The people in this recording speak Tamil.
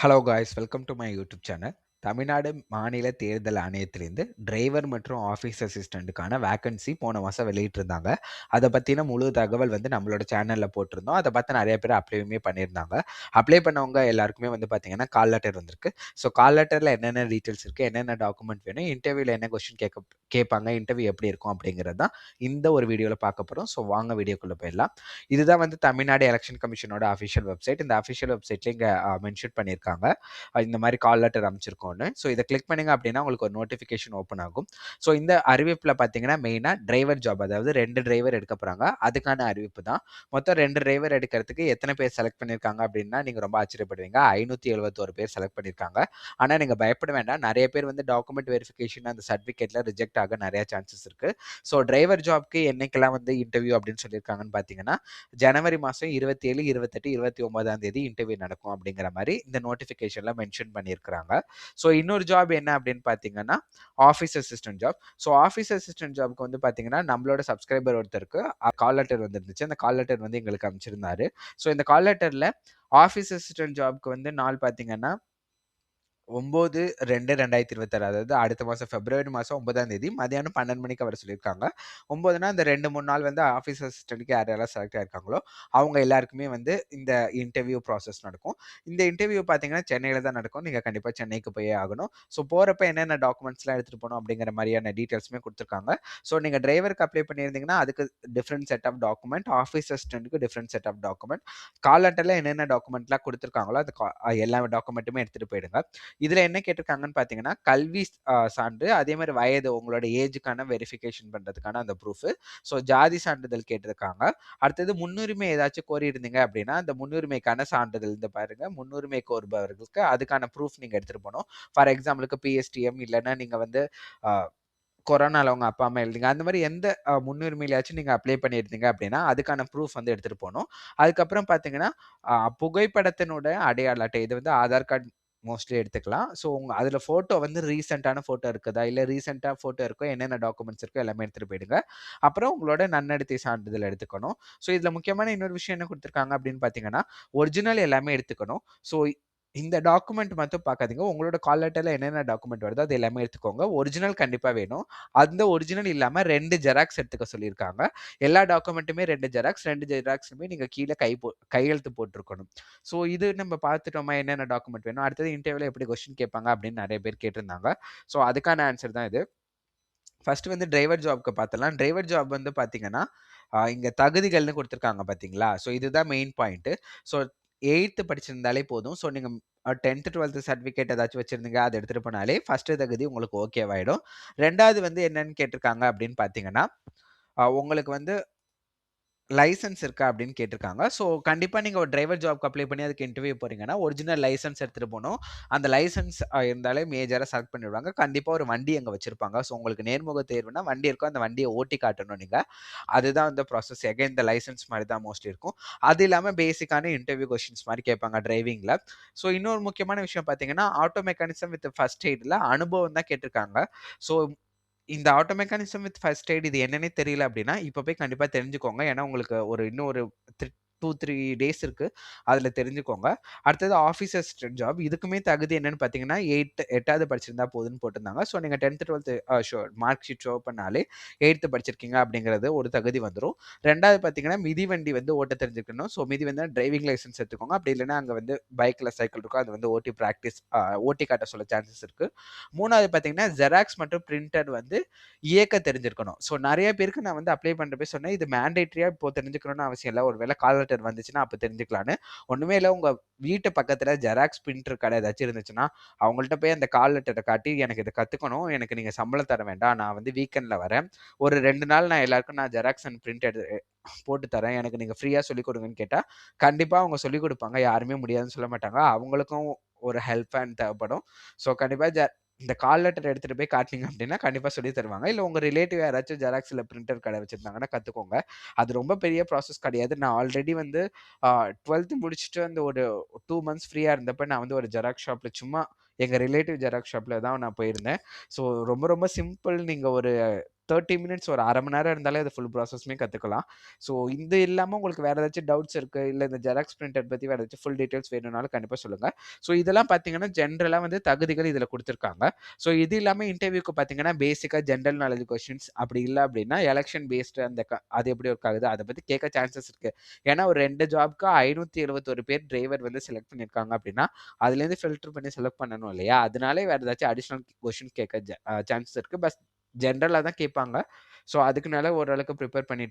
hello guys welcome to my youtube channel. Tamil Nadu மாநில தேர்தல் ஆணையத்திலேருந்து டிரைவர் மற்றும் ஆஃபீஸ் அசிஸ்டண்ட்டுக்கான வேக்கன்சி போன மாதம் வெளியிட்டிருந்தாங்க. அதை பற்றின முழு தகவல் வந்து நம்மளோட சேனலில் போட்டிருந்தோம். அதை பார்த்து நிறைய பேர் அப்ளையுமே பண்ணியிருந்தாங்க. அப்ளை பண்ணவங்க எல்லாருக்குமே வந்து பார்த்தீங்கன்னா கால் லெட்டர் வந்திருக்கு. ஸோ கால் லெட்டரில் என்னென்ன டீட்டெயில்ஸ் இருக்குது என்னென்ன டாக்குமெண்ட் வேணும் இன்டர்வியூவில் என்ன கொஸ்டின் கேட்க கேட்பாங்க இன்டர்வியூ எப்படி இருக்கும் அப்படிங்கிறது தான் இந்த ஒரு வீடியோவில் பார்க்க போகிறோம் ஸோ வாங்க வீடியோக்குள்ளே போயிடலாம். இதுதான் வந்து தமிழ்நாடு எலெக்ஷன் கமிஷனோட அஃபிஷியல் வெப்சைட் இந்த அஃபிஷியல் வெப்சைட்லேயே இங்கே மென்ஷன் பண்ணியிருக்காங்க. இந்த மாதிரி கால் லெட்டர் அமைச்சிருக்கோம். ஒன்று ஸோ இதை கிளிக் பண்ணிங்க அப்படின்னா உங்களுக்கு ஒரு நோட்டிஃபிகேஷன் ஓப்பன் ஆகும். ஸோ இந்த அறிவிப்பில் பார்த்தீங்கன்னா மெயினாக டிரைவர் ஜாப் அதாவது ரெண்டு டிரைவர் எடுக்க போகிறாங்க அதுக்கான அறிவிப்பு தான். மொத்தம் ரெண்டு டிரைவர் எடுக்கிறதுக்கு எத்தனை பேர் செலக்ட் பண்ணியிருக்காங்க அப்படின்னா நீங்கள் ரொம்ப ஆச்சரியப்படுவீங்க. ஐநூற்றி எழுபத்தோரு பேர் செலக்ட் பண்ணியிருக்காங்க ஆனால் நீங்கள் பயப்பட வேண்டாம். நிறைய பேர் வந்து டாக்குமெண்ட் வெரிஃபிகேஷன் அந்த சர்டிஃபிகேட்டில் ரிஜெக்ட் ஆக நிறையா சான்சஸ் இருக்குது ஸோ டிரைவர் ஜாப்க்கு என்னைக்கெல்லாம் வந்து இன்டர்வியூ அப்படின்னு சொல்லியிருக்காங்கன்னு பார்த்தீங்கன்னா ஜனவரி மாதம் இருபத்தி ஏழு இருபத்தெட்டு இருபத்தி ஒன்பதாம் தேதி இன்டர்வியூ நடக்கும் அப்படிங்கிற மாதிரி இந்த நோட்டிஃபிகேஷனில் மென்ஷன் பண்ணியிருக்கிறாங்க. ஸோ இன்னொரு ஜாப் என்ன அப்படின்னு பார்த்தீங்கன்னா office assistant job so office assistant ஜாப்க்கு வந்து பார்த்தீங்கன்னா நம்மளோட சப்ஸ்கிரைபர் ஒருத்தருக்கு கால் லெட்டர் வந்துருந்துச்சு. அந்த கால் லெட்டர் வந்து எங்களுக்கு அமைச்சிருந்தாரு. ஸோ இந்த கால் லெட்டரில் ஆஃபீஸ் அசிஸ்டன்ட் ஜாப்க்கு வந்து நாள் பார்த்தீங்கன்னா ஒம்பது ரெண்டு ரெண்டாயிரத்தி இருபத்தாறு அதாவது அடுத்த மாதம் ஃபெப்ரவரி மாதம் ஒன்பதாம் தேதி மதியானம் பன்னெண்டு மணிக்கு வர சொல்லியிருக்காங்க. ஒம்பதுனா இந்த ரெண்டு மூணு நாள் வந்து ஆஃபீஸ் அசிஸ்டண்ட்டுக்கு யார் யாரெல்லாம் செலக்ட் ஆயிருக்காங்களோ அவங்க எல்லாருக்குமே வந்து இந்த இன்டர்வியூ ப்ராசஸ் நடக்கும். இந்த இன்டர்வியூ பார்த்தீங்கன்னா சென்னையில் தான் நடக்கும். நீங்கள் கண்டிப்பாக சென்னைக்கு போயே ஆகணும். ஸோ போகிறப்ப என்னென்ன டாக்குமெண்ட்ஸ்லாம் எடுத்துகிட்டு போகணும் அப்படிங்கிற மாதிரியான டீட்டெயில்ஸுமே கொடுத்துருக்காங்க. ஸோ நீங்கள் டிரைவருக்கு அப்ளை பண்ணியிருந்தீங்கன்னா அதுக்கு different set of document office அசிஸ்டண்ட்டுக்கு different set of document call லெட்டரில் என்னென்ன டாக்குமெண்ட்லாம் கொடுத்துருக்காங்களோ அது எல்லா டாக்குமெண்ட்டுமே எடுத்துகிட்டு போயிடுங்க. இதில் என்ன கேட்டிருக்காங்கன்னு பார்த்தீங்கன்னா கல்வி சான்று அதே மாதிரி வயது உங்களோட ஏஜுக்கான வெரிஃபிகேஷன் பண்ணுறதுக்கான அந்த ப்ரூஃப் ஸோ ஜாதி சான்றிதழ் கேட்டிருக்காங்க. அடுத்தது முன்னுரிமை ஏதாச்சும் கோரி இருந்தீங்க அப்படின்னா அந்த முன்னுரிமைக்கான சான்றிதழ் இந்த பாருங்க. முன்னுரிமை கோருபவர்களுக்கு அதுக்கான ப்ரூஃப் நீங்கள் எடுத்துகிட்டு போகணும். ஃபார் எக்ஸாம்பிளுக்கு பிஎஸ்டிஎம் இல்லைன்னா நீங்கள் வந்து கொரோனாவில் அவங்க அப்பா அம்மா எழுதிங்க. அந்த மாதிரி எந்த முன்னுரிமையிலையாச்சும் முன்னுரிமையிலாச்சும் அப்ளை பண்ணியிருந்தீங்க அப்படின்னா அதுக்கான ப்ரூஃப் வந்து எடுத்துகிட்டு போகணும். அதுக்கப்புறம் பார்த்தீங்கன்னா புகைப்படத்தினோட அடையாள அட்டை இது வந்து ஆதார் கார்டு மோஸ்ட்லி எடுத்துக்கலாம். ஸோ உங்க அதில் ஃபோட்டோ வந்து ரீசெண்டான ஃபோட்டோ இருக்குதா? இல்லை ரீசெண்டாக ஃபோட்டோ இருக்கோ? என்னென்ன டாக்குமெண்ட்ஸ் இருக்கோ? எல்லாமே எடுத்துகிட்டு போயிடுங்க. அப்புறம் உங்களோட நன்னடத்தை சான்றிதழ் எடுத்துக்கணும். ஸோ இதில் முக்கியமான இன்னொரு விஷயம் என்ன கொடுத்துருக்காங்க அப்படின்னு பார்த்தீங்கன்னா ஒரிஜினல் எல்லாமே எடுத்துக்கணும். ஸோ இந்த டாக்குமெண்ட் மட்டும் பார்க்காதீங்க. உங்களோட கால் லெட்டரில் என்னென்ன டாக்குமெண்ட் வருதோ அது எல்லாமே எடுத்துக்கோங்க. ஒரிஜினல் கண்டிப்பாக வேணும். அந்த ஒரிஜினல் இல்லாமல் ரெண்டு ஜெராக்ஸ் எடுத்துக்க சொல்லியிருக்காங்க. எல்லா டாக்குமெண்ட்டுமே ரெண்டு ஜெராக்ஸ் ரெண்டு ஜெராக்ஸுமே நீங்கள் கீழே கை போ கையெழுத்து போட்டிருக்கணும். ஸோ இது நம்ம பார்த்துட்டோமா என்னென்ன டாக்குமெண்ட் வேணும்? அடுத்தது இன்டர்வியூவில் எப்படி கொஸ்டின் கேட்பாங்க அப்படின்னு நிறைய பேர் கேட்டிருந்தாங்க. ஸோ அதுக்கான ஆன்சர் தான் இது. ஃபர்ஸ்ட் வந்து டிரைவர் ஜாப்க்கு பார்த்தலாம் டிரைவர் ஜாப் வந்து பார்த்தீங்கன்னா இங்கே தகுதிகள்னு கொடுத்துருக்காங்க பார்த்தீங்களா? ஸோ இதுதான் மெயின் பாயிண்ட்டு ஸோ எயித்து படிச்சிருந்தாலே போதும். ஸோ நீங்கள் டென்த்து டுவெல்த்து சர்டிஃபிகேட் ஏதாச்சும் வச்சுருந்தீங்க அதை எடுத்துகிட்டு போனாலே ஃபஸ்ட்டு தகுதி உங்களுக்கு ஓகேவாயிடும் ரெண்டாவது வந்து என்னன்னு கேட்டிருக்காங்க அப்படின்னு பார்த்தீங்கன்னா உங்களுக்கு வந்து லைசன்ஸ் இருக்கா அப்படின்னு கேட்டிருக்காங்க. ஸோ கண்டிப்பாக நீங்கள் ஒரு டிரைவர் ஜாப்க்கு அப்ளை பண்ணி அதுக்கு இன்டர்வியூ போகிறீங்கன்னா ஒரிஜினல் லைசன்ஸ் எடுத்துகிட்டு போகணும். அந்த லைசன்ஸ் இருந்தாலே மேஜராக செலக்ட் பண்ணிவிடுவாங்க கண்டிப்பாக ஒரு வண்டி அங்கே வச்சுருப்பாங்க. ஸோ உங்களுக்கு நேர்முக தேர்வுனா வண்டி இருக்கும். அந்த வண்டியை ஓட்டி காட்டணும் நீங்கள் அதுதான் அந்த ப்ராசஸ் எகைன் இந்த லைசன்ஸ் மாதிரி தான் மோஸ்ட்லி இருக்கும். அது இல்லாமல் பேசிக்கான இன்டர்வியூ கொஷின்ஸ் மாதிரி கேட்பாங்க டிரைவிங்கில் ஸோ இன்னொரு முக்கியமான விஷயம் பார்த்தீங்கன்னா ஆட்டோ மெக்கானிசம் வித் ஃபர்ஸ்ட் எய்டில் அனுபவம் தான் கேட்டிருக்காங்க. ஸோ இந்த auto mechanism with first aid இது என்னன்னே தெரியல அப்படின்னா இப்போ போய் கண்டிப்பாக தெரிஞ்சுக்கோங்க. ஏன்னா உங்களுக்கு ஒரு இன்னும் ஒரு டூ த்ரீ டேஸ் இருக்குது அதில் தெரிஞ்சுக்கோங்க. அடுத்தது ஆஃபீஸ் அசிஸ்டன்ட் ஜாப் இதுக்குமே தகுதி என்னன்னு பார்த்தீங்கன்னா எயிட் எட்டாவது படிச்சிருந்தா போதுன்னு போட்டிருந்தாங்க. ஸோ நீங்கள் tenth twelfth show mark sheet show பண்ணாலே எயித்து படிச்சிருக்கீங்க அப்படிங்கிறது ஒரு தகுதி வந்துடும் ரெண்டாவது பார்த்தீங்கன்னா மிதிவண்டி வந்து ஓட்ட தெரிஞ்சுக்கணும். ஸோ மிதி வந்து டிரைவிங் லைசன்ஸ் எடுத்துக்கோங்க. அப்படி இல்லைன்னா அங்கே வந்து பைக்கில் சைக்கிள் இருக்கும். அது வந்து ஓட்டி ப்ராக்டிஸ் ஓட்டி காட்ட சொல்ல சான்சஸ் இருக்குது மூணாவது பார்த்தீங்கன்னா ஜெராக்ஸ் மற்றும் பிரிண்டர் வந்து இயக்க தெரிஞ்சிருக்கணும். ஸோ நிறைய பேருக்கு நான் வந்து அப்ளை பண்ணுறப்ப சொன்னேன் இது மேண்டேட்ரியாக இப்போ தெரிஞ்சுக்கணும்னு அவசியம் இல்லை. ஒரு வேலை கால் கன்வெர்ட்டர் வந்துச்சுன்னா அப்போ தெரிஞ்சுக்கலான்னு ஒன்றுமே இல்லை உங்கள் வீட்டு பக்கத்தில் ஜெராக்ஸ் பிரிண்டர் கடை ஏதாச்சும் இருந்துச்சுன்னா அவங்கள்ட்ட போய் அந்த கால் லெட்டரை காட்டி எனக்கு இதை கற்றுக்கணும் எனக்கு நீங்கள் சம்பளம் தர வேண்டாம். நான் வந்து வீக்கெண்டில் வரேன். ஒரு ரெண்டு நாள் நான் எல்லாருக்கும் நான் ஜெராக்ஸ் அண்ட் பிரிண்ட் எடு போட்டு தரேன். எனக்கு நீங்கள் ஃப்ரீயாக சொல்லிக் கொடுங்கன்னு கேட்டால் கண்டிப்பாக அவங்க சொல்லிக் கொடுப்பாங்க. யாருமே முடியாதுன்னு சொல்ல மாட்டாங்க. அவங்களுக்கும் ஒரு ஹெல்ப் அண்ட் தேவைப்படும். ஸோ கண்டிப்பாக ஜ இந்த கால் லெட்டர் எடுத்துகிட்டு போய் காட்டினீங்க அப்படின்னா கண்டிப்பாக சொல்லி தருவாங்க. இல்லை உங்கள் ரிலேட்டிவ் யாராச்சும் ஜெராக்ஸில் பிரிண்டர் கடை வச்சுருந்தாங்கன்னா கற்றுக்கோங்க அது ரொம்ப பெரிய ப்ராசஸ் கிடையாது. நான் ஆல்ரெடி வந்து டுவெல்த்து முடிச்சுட்டு அந்த ஒரு டூ மந்த்ஸ் ஃப்ரீயாக இருந்தப்ப நான் வந்து ஒரு ஜெராக்ஸ் ஷாப்பில் சும்மா எங்கள் ரிலேட்டிவ் ஜெராக்ஸ் ஷாப்பில் தான் நான் போயிருந்தேன். ஸோ ரொம்ப ரொம்ப சிம்பிள் நீங்கள் ஒரு 30 மினிட்ஸ் ஒரு அரை மணி நேரம் இருந்தாலே அது ஃபுல் ப்ராசஸுமே கற்றுக்கலாம் ஸோ இது இல்லாமல் உங்களுக்கு வேறு ஏதாச்சும் டவுட்ஸ் இருக்குது இல்லை இந்த ஜெராக்ஸ் பிரிண்டர் பற்றி வேறு ஏதாச்சும் ஃபுல் டீட்டெயில்ஸ் வேணும்னாலும் கண்டிப்பாக சொல்லுங்கள் ஸோ இதெல்லாம் பார்த்தீங்கன்னா, ஜென்ரலாக வந்து தகுதிகள் இதில் கொடுத்துருக்காங்க. ஸோ இது இல்லாமல் இன்டர்வியூக்கு பார்த்தீங்கன்னா, பேசிக்காக ஜென்ரல் நாலேஜ் கொஸ்டின்ஸ் அப்படி இல்லை அப்படின்னா, எலெக்ஷன் பேஸ்டு அந்த அது எப்படி ஒர்க் ஆகுது, அதை பற்றி கேட்க சான்சஸ் இருக்குது ஏன்னா ஒரு ரெண்டு ஜாப்க்கு 571 பேர் டிரைவர் வந்து செலக்ட் பண்ணியிருக்காங்க அப்படின்னா, அதுலேருந்து ஃபில்டர் பண்ணி செலக்ட் பண்ணணும் இல்லையா? அதனாலே வேறு ஏதாச்சும் அடிஷ்னல் கொஷின் கேட்க ஜ சான்சஸ் இருக்குது பஸ் ஜென்ரலாக தான் கேட்பாங்க. ஸோ அதுக்குனால ஓரளவுக்கு ப்ரிப்பேர் பண்ணிட்டு